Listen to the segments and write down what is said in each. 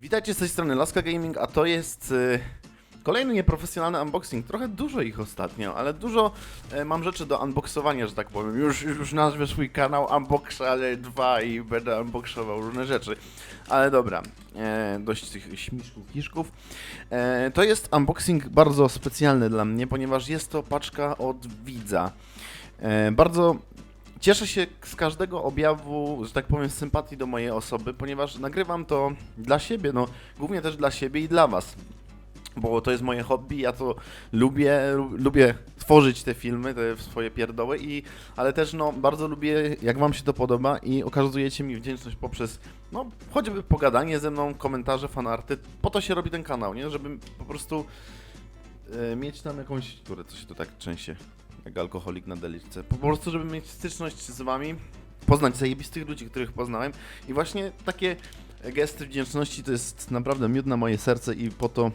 Witajcie z tej strony Laska Gaming, a to jest y, kolejny nieprofesjonalny unboxing. Trochę dużo ich ostatnio, ale dużo y, mam rzeczy do unboxowania, że tak powiem. Już, już nazwę swój kanał Unboxale 2 i będę unboxował różne rzeczy. Ale dobra, e, dość tych śmiszków, kiszków. E, to jest unboxing bardzo specjalny dla mnie, ponieważ jest to paczka od widza. E, bardzo Cieszę się z każdego objawu, że tak powiem, sympatii do mojej osoby, ponieważ nagrywam to dla siebie, no głównie też dla siebie i dla Was. Bo to jest moje hobby, ja to lubię, lu- lubię tworzyć te filmy, te swoje pierdoły, i, ale też no bardzo lubię, jak Wam się to podoba i okazujecie mi wdzięczność poprzez, no choćby pogadanie ze mną, komentarze, fanarty. Po to się robi ten kanał, nie? Żeby po prostu e, mieć tam jakąś, które coś to tak częściej jak alkoholik na deliczce. Po prostu, żeby mieć styczność z wami, poznać zajebistych ludzi, których poznałem i właśnie takie gesty wdzięczności to jest naprawdę miód na moje serce i po to,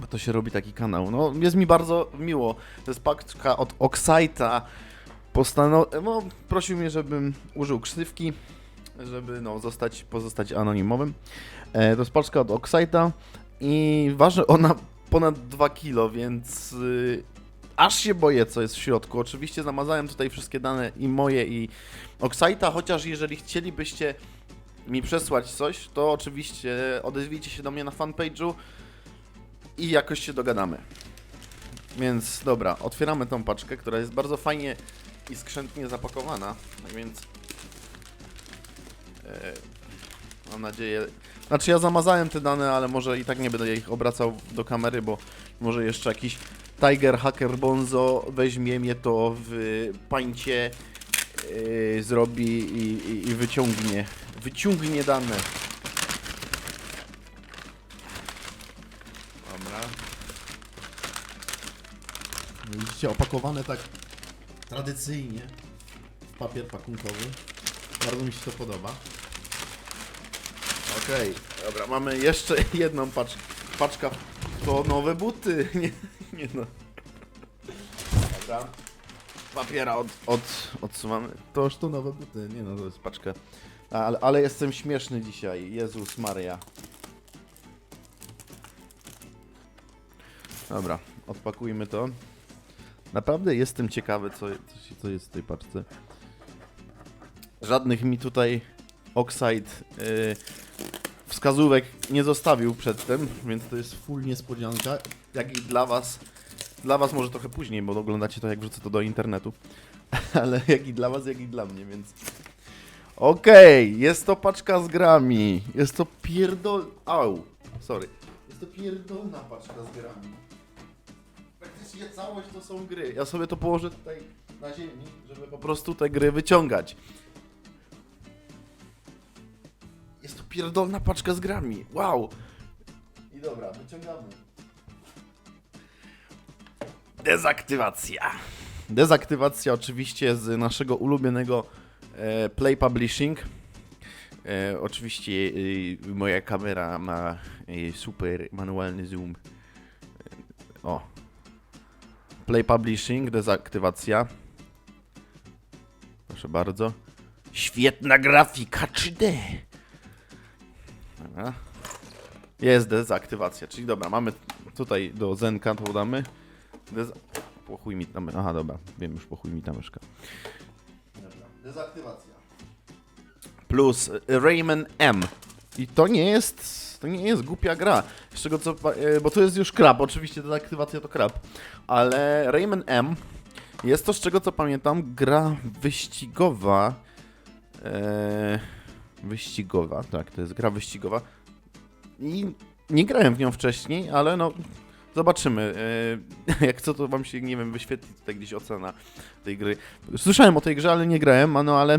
po to się robi taki kanał. No, jest mi bardzo miło. To jest paczka od Oxite'a. Postanow... No, prosił mnie, żebym użył ksywki, żeby no, zostać, pozostać anonimowym. E, to jest paczka od Oxite'a i waży ona ponad 2 kg, więc y, aż się boję, co jest w środku. Oczywiście zamazałem tutaj wszystkie dane i moje, i Oxite'a, chociaż jeżeli chcielibyście mi przesłać coś, to oczywiście odezwijcie się do mnie na fanpage'u i jakoś się dogadamy. Więc dobra, otwieramy tą paczkę, która jest bardzo fajnie i skrzętnie zapakowana, tak więc e, mam nadzieję... Znaczy ja zamazałem te dane, ale może i tak nie będę ich obracał do kamery, bo może jeszcze jakiś Tiger Hacker Bonzo weźmie mnie to w pańcie, yy, zrobi i, i, i wyciągnie. Wyciągnie dane. Dobra. Widzicie, opakowane tak tradycyjnie w papier pakunkowy. Bardzo mi się to podoba. Okej, dobra, mamy jeszcze jedną paczkę. Paczka to nowe buty. Nie, nie no. Dobra. Papiera od, od, odsuwamy. To już to nowe buty. Nie no, to jest paczka. A, Ale, ale jestem śmieszny dzisiaj. Jezus Maria. Dobra, odpakujmy to. Naprawdę jestem ciekawy, co, co, się- co jest w tej paczce. Żadnych mi tutaj Oxide yy, wskazówek nie zostawił przedtem, więc to jest full niespodzianka. Jak i dla was. Dla was może trochę później, bo oglądacie to jak wrzucę to do internetu. Ale jak i dla was, jak i dla mnie, więc... Okej, jest to paczka z grami. Jest to pierdol... Au, sorry. Jest to pierdolna paczka z grami. Praktycznie całość to są gry. Ja sobie to położę tutaj na ziemi, żeby po prostu te gry wyciągać. Jest to pierdolna paczka z grami. Wow. I dobra, wyciągamy. Dezaktywacja. Dezaktywacja oczywiście z naszego ulubionego e, Play Publishing. E, oczywiście e, moja kamera ma e, super manualny zoom. E, o. Play Publishing, dezaktywacja. Proszę bardzo. Świetna grafika 3D. Dobra. Jest dezaktywacja, czyli dobra, mamy tutaj do Zenka to damy. Dez... Pochuj mi tam. Aha, dobra, wiem już, pochuj mi ta myszka. Dobra, dezaktywacja. Plus y, Rayman M. I to nie jest. To nie jest głupia gra. Z czego co. e, Bo to jest już krab, oczywiście dezaktywacja to krab. Ale Rayman M jest to, z czego co pamiętam, gra wyścigowa. Eee, wyścigowa, tak, to jest gra wyścigowa. I nie grałem w nią wcześniej, ale no zobaczymy. e, Jak co to wam się, nie wiem, wyświetli tutaj gdzieś ocena tej gry. Słyszałem o tej grze, ale nie grałem, no ale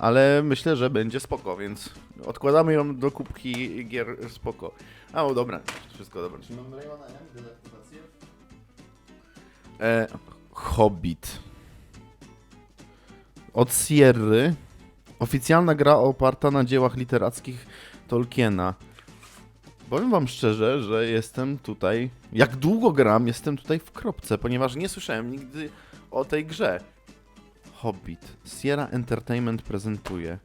ale myślę, że będzie spoko, więc odkładamy ją do kubki gier spoko. A o dobra, wszystko dobra. Czy mamy Raymana dezaktywację? E, Hobbit. Od Sierry. Oficjalna gra oparta na dziełach literackich Tolkiena. Powiem wam szczerze, że jestem tutaj. Jak długo gram, jestem tutaj w kropce, ponieważ nie słyszałem nigdy o tej grze. Hobbit. Sierra Entertainment prezentuje.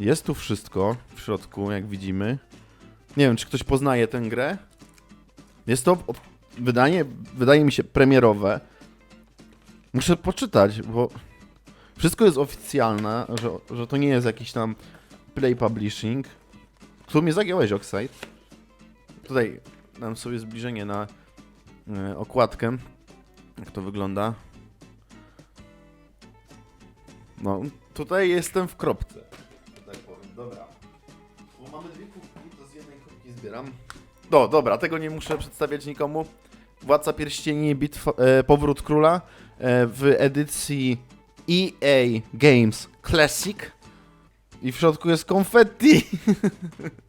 Jest tu wszystko w środku, jak widzimy. Nie wiem, czy ktoś poznaje tę grę. Jest to wydanie, wydaje mi się, premierowe. Muszę poczytać, bo wszystko jest oficjalne, że, że to nie jest jakiś tam Play Publishing. Tu mnie zagiąłeś, Oxide. Tutaj dam sobie zbliżenie na e, okładkę. Jak to wygląda. No, tutaj jestem w kropce. Tak powiem, dobra. Bo mamy dwie kubki, to z jednej kubki zbieram. No, dobra, tego nie muszę przedstawiać nikomu. Władca Pierścieni, bitwa, e, Powrót Króla e, w edycji EA Games Classic. I w środku jest konfetti.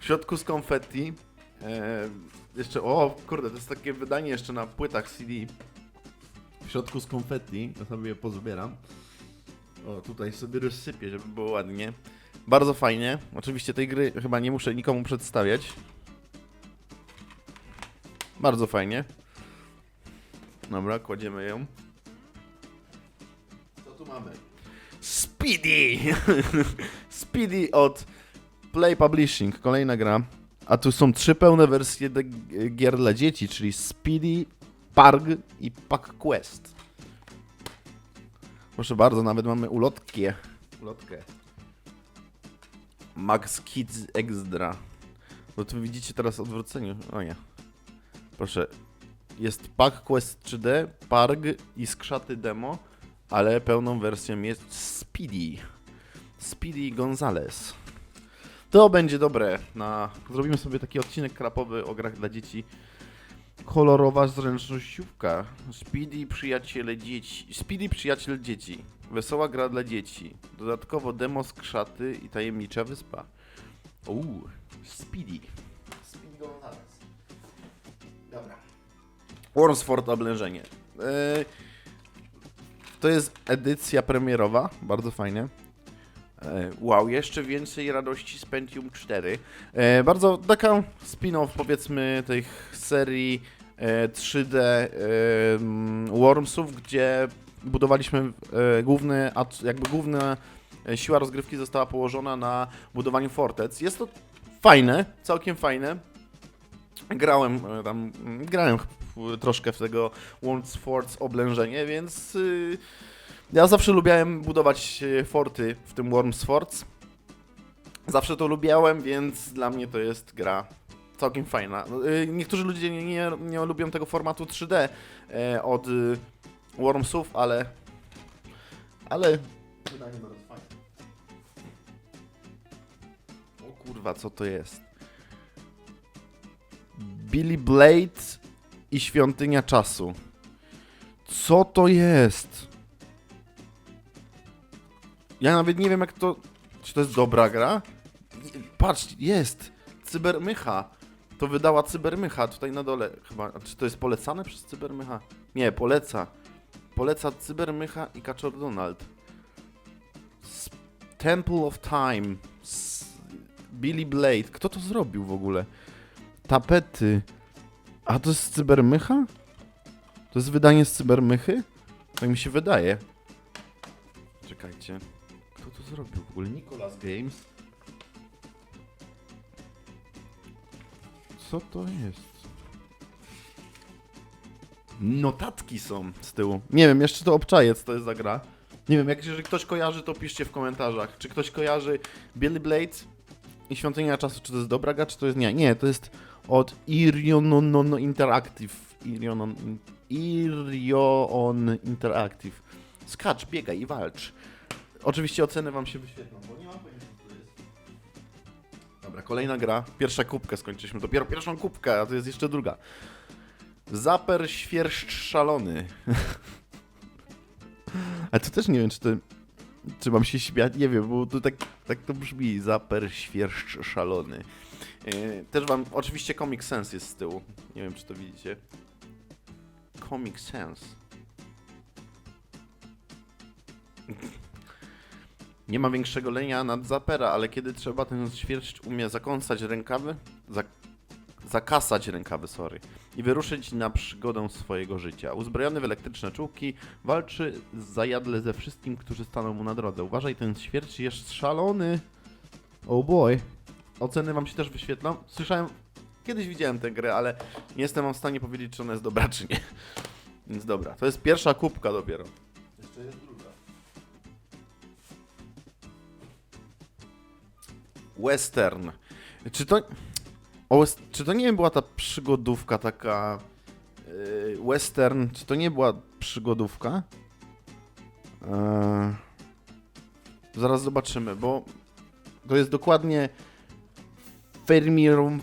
W środku z konfetti. E, jeszcze, o kurde, to jest takie wydanie jeszcze na płytach CD. W środku z konfetti. Ja sobie je pozbieram. O, tutaj sobie rozsypię, żeby było ładnie. Bardzo fajnie. Oczywiście tej gry chyba nie muszę nikomu przedstawiać. Bardzo fajnie. Dobra, kładziemy ją. Co tu mamy? Speedy! Speedy od Play Publishing, kolejna gra. A tu są trzy pełne wersje gier dla dzieci, czyli Speedy, Parg i Pack Quest. Proszę bardzo, nawet mamy ulotkę. Ulotkę. Max Kids Extra. Bo tu widzicie teraz odwrócenie. O nie. Proszę. Jest Pack Quest 3D, Parg i skrzaty demo, ale pełną wersją jest Speedy. Speedy Gonzales. To będzie dobre. Na... Zrobimy sobie taki odcinek krapowy o grach dla dzieci. Kolorowa zręcznościówka. Speedy przyjaciele dzieci. Speedy przyjaciel dzieci. Wesoła gra dla dzieci. Dodatkowo demo skrzaty i tajemnicza wyspa. Uuu, Speedy. Speedy Gonzales. Dobra. Wormsford oblężenie. Yy, to jest edycja premierowa, bardzo fajnie. E, Wow, jeszcze więcej radości z Pentium 4. E, bardzo taka spin-off powiedzmy tych serii e, 3D e, mm, Wormsów, gdzie budowaliśmy główny, jakby główna siła rozgrywki została położona na budowaniu fortec. Jest to fajne, całkiem fajne. Grałem tam, mm, grałem troszkę w tego Wormsfords oblężenie, więc y, ja zawsze lubiałem budować e, forty w tym Wormsfords. Zawsze to lubiałem, więc dla mnie to jest gra całkiem fajna. Y, Niektórzy ludzie nie, nie, nie lubią tego formatu 3D e, od y, Wormsów, ale... Ale... Wydanie bardzo fajne. O kurwa, co to jest? Billy Blade i Świątynia Czasu. Co to jest? Ja nawet nie wiem jak to... Czy to jest dobra gra? Patrz, jest! Cybermycha. To wydała Cybermycha tutaj na dole chyba. Czy to jest polecane przez Cybermycha? Nie, poleca. Poleca Cybermycha i Kaczor Donald. Temple of Time. Billy Blade. Kto to zrobił w ogóle? Tapety. A to jest Cybermycha? To jest wydanie z Cybermychy? Tak mi się wydaje. Czekajcie. Kto to zrobił w ogóle? Nicolas Games? Co to jest? Notatki są z tyłu. Nie wiem, jeszcze to obczaję, co to jest za gra. Nie wiem, jak jeżeli ktoś kojarzy, to piszcie w komentarzach. Czy ktoś kojarzy Billy Blade i Świątynia Czasu? Czy to jest dobra gra, czy to jest nie? Nie, to jest od Irionon Interactive. Irionon, Irion Interactive. Skacz, biegaj i walcz. Oczywiście oceny wam się wyświetlą, bo nie mam pojęcia, co to jest. Dobra, kolejna gra. Pierwsza kubkę skończyliśmy. Dopiero pierwszą kubkę, a to jest jeszcze druga. Zaper świerszcz szalony. Ale to też nie wiem, czy to... Czy mam się śmiać? Nie wiem, bo to tak, tak to brzmi. Zaper świerszcz szalony. Yy, też wam... Oczywiście Comic Sans jest z tyłu. Nie wiem, czy to widzicie. Comic Sans. Nie ma większego lenia nad zapera, ale kiedy trzeba, ten świerszcz umie zakąsać rękawy, zak zakasać rękawy, sorry, i wyruszyć na przygodę swojego życia. Uzbrojony w elektryczne czułki, walczy zajadle ze wszystkim, którzy staną mu na drodze. Uważaj, ten świercz jest szalony. Oh boy. Oceny wam się też wyświetlą. Słyszałem, kiedyś widziałem tę grę, ale nie jestem w stanie powiedzieć, czy ona jest dobra, czy nie. Więc dobra, to jest pierwsza kubka dopiero. Jeszcze jest druga. Western. Czy to. O, czy to nie była ta przygodówka taka. Yy, western, czy to nie była przygodówka? Eee, zaraz zobaczymy, bo to jest dokładnie Fermium.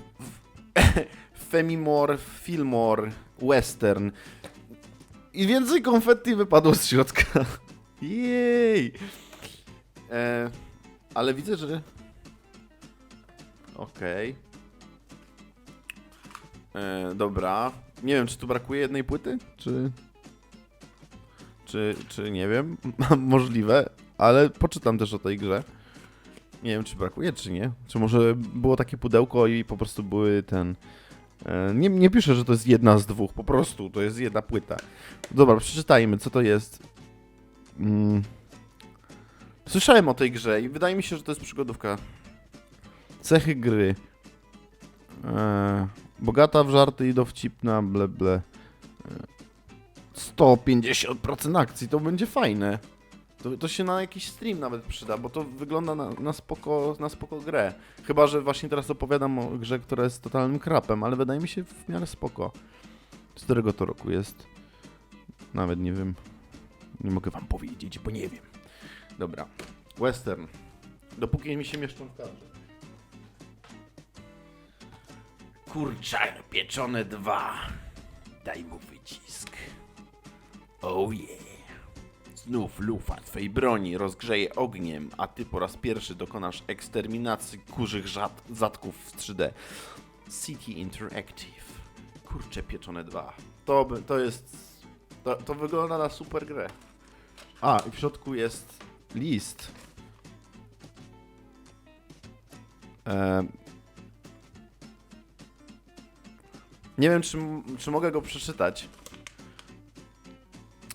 Femimore, Fillmore, Western. I więcej konfetti wypadło z środka. Jej! E, ale widzę, że. Okej. E, Dobra. Nie wiem, czy tu brakuje jednej płyty? Czy. Czy, czy nie wiem. Możliwe, ale poczytam też o tej grze. Nie wiem, czy brakuje, czy nie. Czy może było takie pudełko i po prostu były ten. e, Nie, nie piszę, że to jest jedna z dwóch, po prostu to jest jedna płyta. Dobra, przeczytajmy, co to jest. Mm. Słyszałem o tej grze i wydaje mi się, że to jest przygodówka. Cechy gry. Eee, bogata w żarty i dowcipna, ble ble. Eee, 150% akcji, to będzie fajne. To, to się na jakiś stream nawet przyda, bo to wygląda na, na, spoko, na spoko grę. Chyba, że właśnie teraz opowiadam o grze, która jest totalnym krapem, ale wydaje mi się w miarę spoko. Z którego to roku jest? Nawet nie wiem. Nie mogę wam powiedzieć, bo nie wiem. Dobra. Western. Dopóki mi się mieszczą w kadrze. Kurczak pieczone dwa. Daj mu wycisk. Oh yeah. Znów lufa twej broni rozgrzeje ogniem, a ty po raz pierwszy dokonasz eksterminacji kurzych żad- zatków w 3D. City Interactive. Kurcze pieczone dwa. To, to jest... To, to wygląda na super grę. A, i w środku jest list. Em, nie wiem, czy, czy mogę go przeczytać.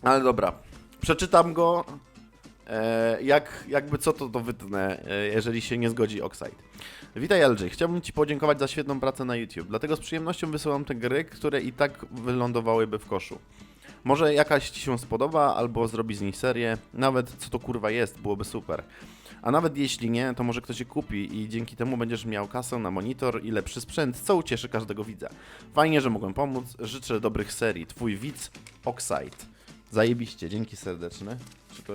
Ale dobra. Przeczytam go. E, jak, jakby co to, to wytnę, e, jeżeli się nie zgodzi Oxide. Witaj LJ, chciałbym Ci podziękować za świetną pracę na YouTube. Dlatego z przyjemnością wysyłam te gry, które i tak wylądowałyby w koszu. Może jakaś Ci się spodoba, albo zrobi z niej serię. Nawet co to kurwa jest, byłoby super. A nawet jeśli nie, to może ktoś je kupi i dzięki temu będziesz miał kasę na monitor i lepszy sprzęt, co ucieszy każdego widza. Fajnie, że mogłem pomóc. Życzę dobrych serii. Twój widz Oxide. Zajebiście, dzięki serdeczne. Czy to...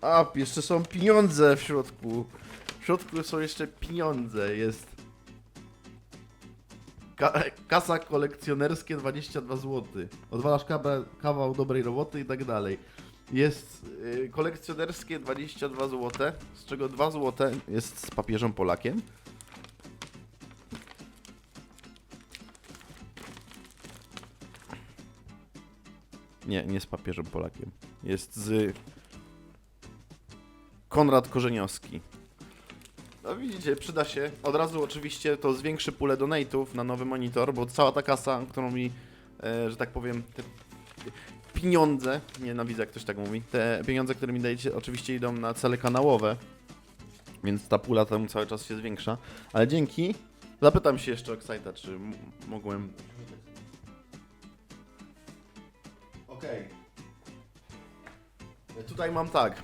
A, jeszcze są pieniądze w środku. W środku są jeszcze pieniądze. Jest Ka kasa kolekcjonerskie 22 zł. Odwalasz kawa- kawał dobrej roboty i tak dalej. Jest y, kolekcjonerskie 22 zł, z czego 2 zł jest z papieżem Polakiem. Nie, nie z papieżem Polakiem. Jest z Konrad Korzeniowski. No widzicie, przyda się. Od razu oczywiście to zwiększy pulę donate'ów na nowy monitor, bo cała ta kasa, którą mi, e, że tak powiem, te pieniądze, nienawidzę jak ktoś tak mówi, te pieniądze, które mi dajecie oczywiście idą na cele kanałowe, więc ta pula tam cały czas się zwiększa, ale dzięki. Zapytam się jeszcze Oxite'a, czy m- mogłem... Okej. Tutaj mam tak.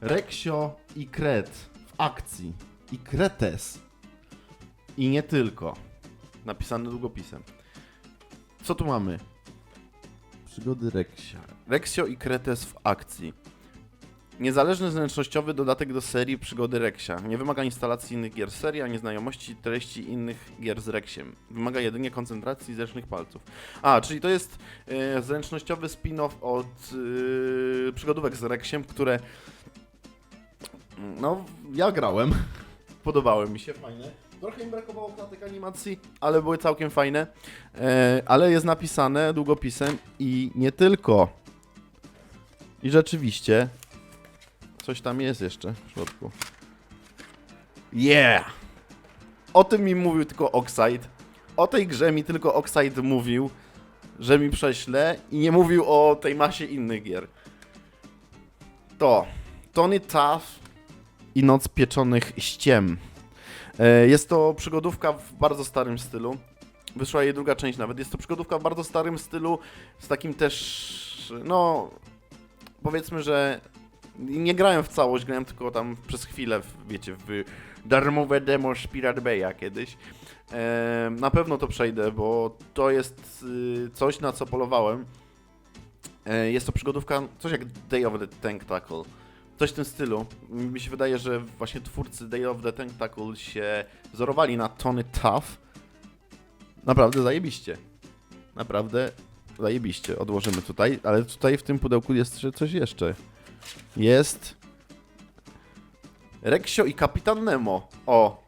Reksio i Kret w akcji. I Kretes. I nie tylko. Napisane długopisem. Co tu mamy? Przygody Reksia. Reksio i Kretes w akcji. Niezależny zręcznościowy dodatek do serii Przygody Reksia. Nie wymaga instalacji innych gier serii, ani znajomości treści innych gier z Reksiem. Wymaga jedynie koncentracji zręcznych palców. A, czyli to jest e, zręcznościowy spin-off od e, przygodówek z Reksiem, które no, ja grałem. Podobały mi się, fajne. Trochę im brakowało klatek animacji, ale były całkiem fajne. E, ale jest napisane długopisem i nie tylko. I rzeczywiście coś tam jest jeszcze w środku. Yeah! o tym mi mówił tylko Oxide. O tej grze mi tylko Oxide mówił, że mi prześle i nie mówił o tej masie innych gier. To Tony Tough i Noc Pieczonych Ściem. E, Jest to przygodówka w bardzo starym stylu. Wyszła jej druga część nawet. Jest to przygodówka w bardzo starym stylu, z takim też, no, powiedzmy, że nie grałem w całość, grałem tylko tam przez chwilę, w, wiecie, w darmowe demo Spirit Bay'a kiedyś. E, na pewno to przejdę, bo to jest y, coś, na co polowałem. E, jest to przygodówka, coś jak Day of the Tentacle. Coś w tym stylu. Mi się wydaje, że właśnie twórcy Day of the Tentacle się wzorowali na Tony Tough. Naprawdę zajebiście. Naprawdę zajebiście. Odłożymy tutaj, ale tutaj w tym pudełku jest coś jeszcze. Jest Reksio i Kapitan Nemo. O,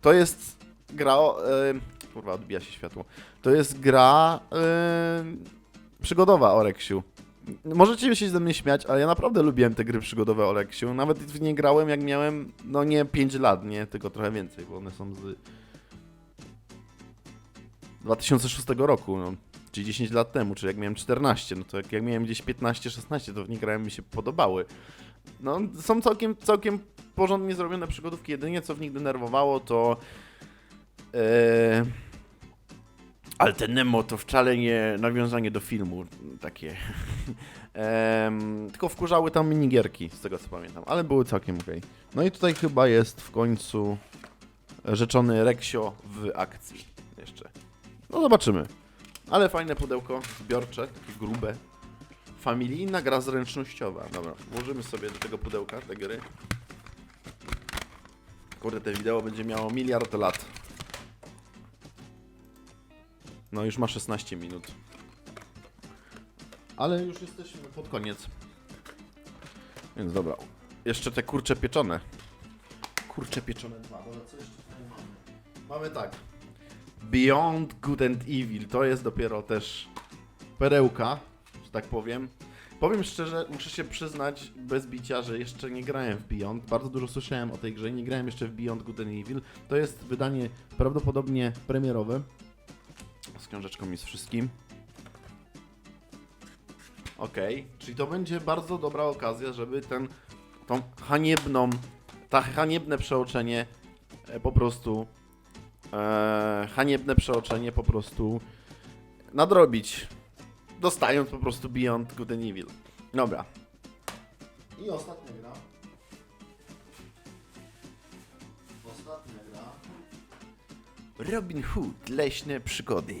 to jest gra. E, kurwa, odbija się światło. To jest gra e, przygodowa o Reksiu. Możecie się ze mnie śmiać, ale ja naprawdę lubiłem te gry przygodowe o Reksiu. Nawet w nie grałem jak miałem, no nie 5 lat, nie, tylko trochę więcej, bo one są z 2006 roku, no. Czyli 10 lat temu, czy jak miałem 14, no to jak, jak miałem gdzieś 15-16, to w nie grałem mi się podobały. No, są całkiem, całkiem porządnie zrobione przygodówki. Jedynie co w nich denerwowało, to. E, ale ten Nemo to wcale nie nawiązanie do filmu takie. Em, tylko wkurzały tam minigierki, z tego co pamiętam, ale były całkiem okej. No i tutaj chyba jest w końcu rzeczony Reksio w akcji jeszcze. No zobaczymy. Ale fajne pudełko, zbiorcze, takie grube. Familijna gra zręcznościowa. Dobra, włożymy sobie do tego pudełka te gry. Kurde, te wideo będzie miało miliard lat. No już ma 16 minut. Ale już jesteśmy pod koniec. Więc dobra. Jeszcze te kurcze pieczone. Kurcze pieczone dwa. Dobra, co jeszcze tutaj mamy? Mamy tak. Beyond Good and Evil. To jest dopiero też perełka, że tak powiem. Powiem szczerze, muszę się przyznać bez bicia, że jeszcze nie grałem w Beyond. Bardzo dużo słyszałem o tej grze, nie grałem jeszcze w Beyond Good and Evil. To jest wydanie prawdopodobnie premierowe. Z książeczką i z wszystkim. Okej, czyli to będzie bardzo dobra okazja, żeby ten, tą haniebną, ta haniebne przeoczenie e, po prostu, e, haniebne przeoczenie po prostu nadrobić, dostając po prostu Beyond Good and Evil. Dobra. I ostatnia gra. Ostatnia gra. Robin Hood, leśne przygody.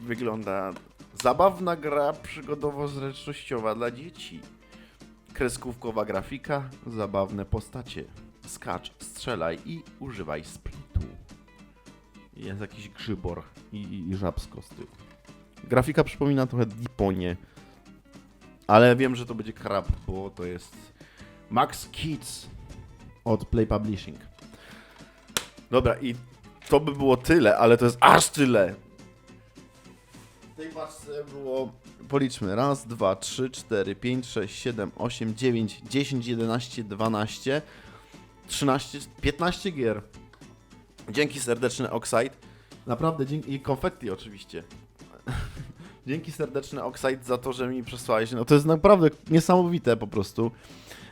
Wygląda zabawna gra przygodowo-zręcznościowa dla dzieci. Kreskówkowa grafika, zabawne postacie. Skacz, strzelaj i używaj splitu. Jest jakiś grzybor i, i, i żab z kostyku. Grafika przypomina trochę Diponie. Ale wiem, że to będzie krab, bo to jest Max Kids od Play Publishing. Dobra, i to by było tyle, ale to jest aż tyle. W tej paczce było, policzmy, raz, dwa, trzy, cztery, pięć, sześć, siedem, osiem, dziewięć, dziesięć, jedenaście, dwanaście, trzynaście, piętnaście gier. Dzięki serdeczne Oxide. Naprawdę, dzięki, i konfetti oczywiście. Dzięki serdeczne Oxide za to, że mi przesłałeś. No to jest naprawdę niesamowite po prostu.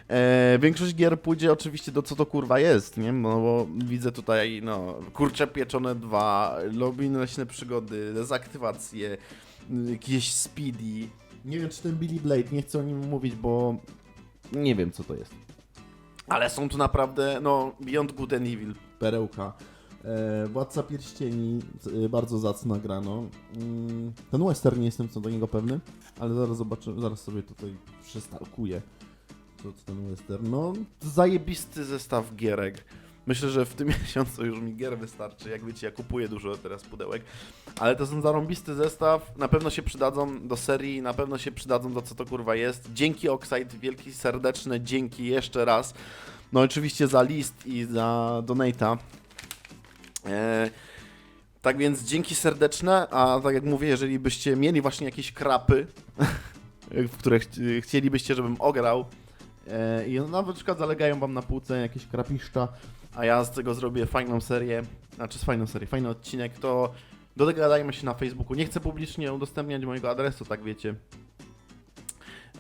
E, większość gier pójdzie oczywiście do co to kurwa jest, nie? No bo widzę tutaj, no, kurcze pieczone dwa, lobby leśne przygody, dezaktywacje, jakieś speedy. Nie wiem, czy ten Billy Blade, nie chcę o nim mówić, bo nie wiem, co to jest. Ale są tu naprawdę, no, Beyond Good and Evil, perełka. E, Władca Pierścieni, e, bardzo zacna gra, no. Mm, Ten western nie jestem co do niego pewny, ale zaraz zobaczę, zaraz sobie tutaj przestalkuję. Co to ten western? No, zajebisty zestaw gierek. Myślę, że w tym miesiącu już mi gier wystarczy. Jak wiecie, ja kupuję dużo teraz pudełek. Ale to są zarąbisty zestaw. Na pewno się przydadzą do serii, na pewno się przydadzą do co to kurwa jest. Dzięki Oxide, wielki serdeczne dzięki jeszcze raz. No oczywiście za list i za donata. E, tak więc dzięki serdeczne, a tak jak mówię, jeżeli byście mieli właśnie jakieś krapy, w które ch- chcielibyście, żebym ograł, e, i na przykład zalegają wam na półce jakieś krapiszcza, a ja z tego zrobię fajną serię, znaczy z fajną serię, fajny odcinek, to dogadajmy się na Facebooku. Nie chcę publicznie udostępniać mojego adresu, tak wiecie,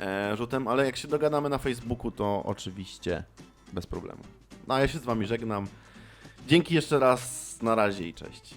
e, rzutem, ale jak się dogadamy na Facebooku, to oczywiście bez problemu. No a ja się z wami żegnam. Dzięki jeszcze raz, na razie i cześć.